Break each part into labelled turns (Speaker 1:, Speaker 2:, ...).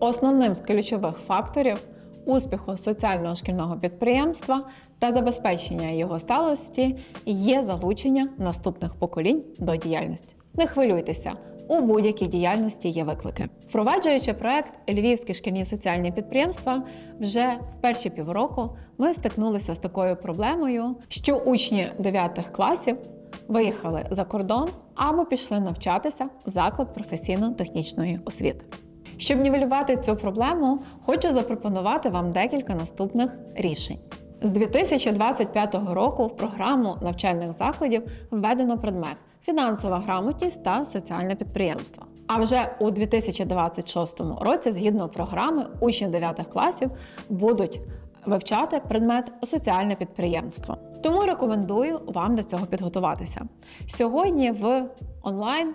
Speaker 1: Основним з ключових факторів успіху соціального шкільного підприємства та забезпечення його сталості є залучення наступних поколінь до діяльності. Не хвилюйтеся. У будь-якій діяльності є виклики. Впроваджуючи проект Львівські шкільні соціальні підприємства, вже в перші півроку ми стикнулися з такою проблемою, що учні 9 класів виїхали за кордон або пішли навчатися в заклад професійно-технічної освіти. Щоб нівелювати цю проблему, хочу запропонувати вам декілька наступних рішень. З 2025 року в програму навчальних закладів введено предмет фінансова грамотність та соціальне підприємство. А вже у 2026 році, згідно програми, учні 9 класів будуть вивчати предмет соціальне підприємство. Тому рекомендую вам до цього підготуватися. Сьогодні в онлайн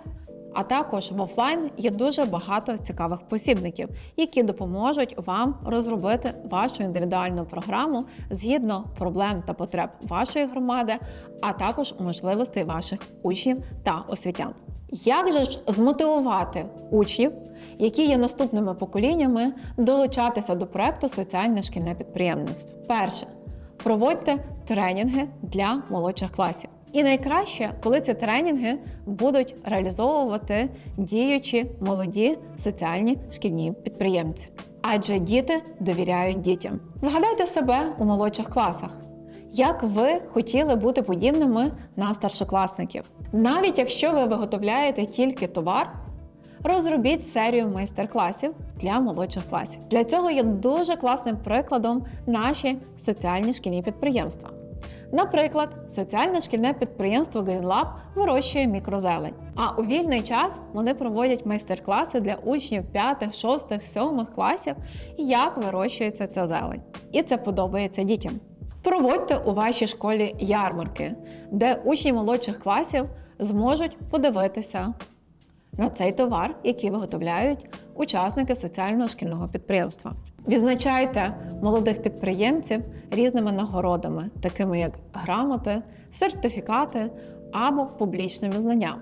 Speaker 1: а також в офлайн є дуже багато цікавих посібників, які допоможуть вам розробити вашу індивідуальну програму згідно проблем та потреб вашої громади, а також можливостей ваших учнів та освітян. Як же ж змотивувати учнів, які є наступними поколіннями, долучатися до проекту Соціальне шкільне підприємництво? Перше, проводьте тренінги для молодших класів. І найкраще, коли ці тренінги будуть реалізовувати діючі молоді соціальні шкільні підприємці. Адже діти довіряють дітям. Згадайте себе у молодших класах. Як ви хотіли бути подібними на старшокласників? Навіть якщо ви виготовляєте тільки товар, розробіть серію майстер-класів для молодших класів. Для цього є дуже класним прикладом наші соціальні шкільні підприємства. Наприклад, соціальне шкільне підприємство GreenLab вирощує мікрозелень. А у вільний час вони проводять майстер-класи для учнів 5, 6, 7 класів, як вирощується ця зелень. І це подобається дітям. Проводьте у вашій школі ярмарки, де учні молодших класів зможуть подивитися на цей товар, який виготовляють учасники соціального шкільного підприємства. Відзначайте молодих підприємців різними нагородами, такими як грамоти, сертифікати або публічне визнання.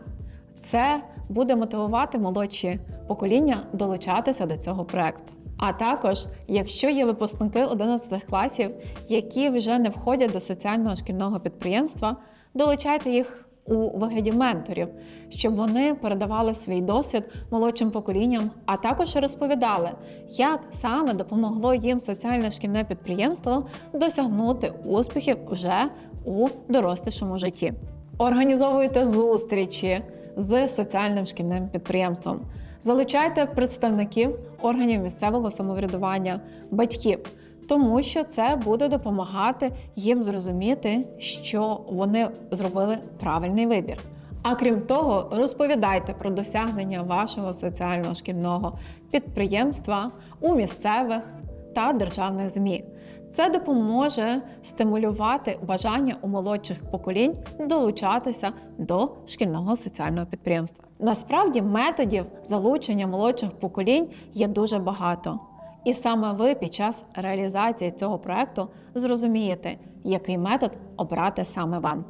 Speaker 1: Це буде мотивувати молодші покоління долучатися до цього проекту. А також, якщо є випускники 11 класів, які вже не входять до соціального шкільного підприємства, долучайте їх у вигляді менторів, щоб вони передавали свій досвід молодшим поколінням, а також розповідали, як саме допомогло їм соціальне шкільне підприємство досягнути успіхів вже у дорослішому житті. Організовуйте зустрічі з соціальним шкільним підприємством. Залучайте представників органів місцевого самоврядування, батьків, тому що це буде допомагати їм зрозуміти, що вони зробили правильний вибір. А крім того, розповідайте про досягнення вашого соціального шкільного підприємства у місцевих та державних ЗМІ. Це допоможе стимулювати бажання у молодших поколінь долучатися до шкільного соціального підприємства. Насправді методів залучення молодших поколінь є дуже багато. І саме ви під час реалізації цього проекту зрозумієте, який метод обрати саме вам.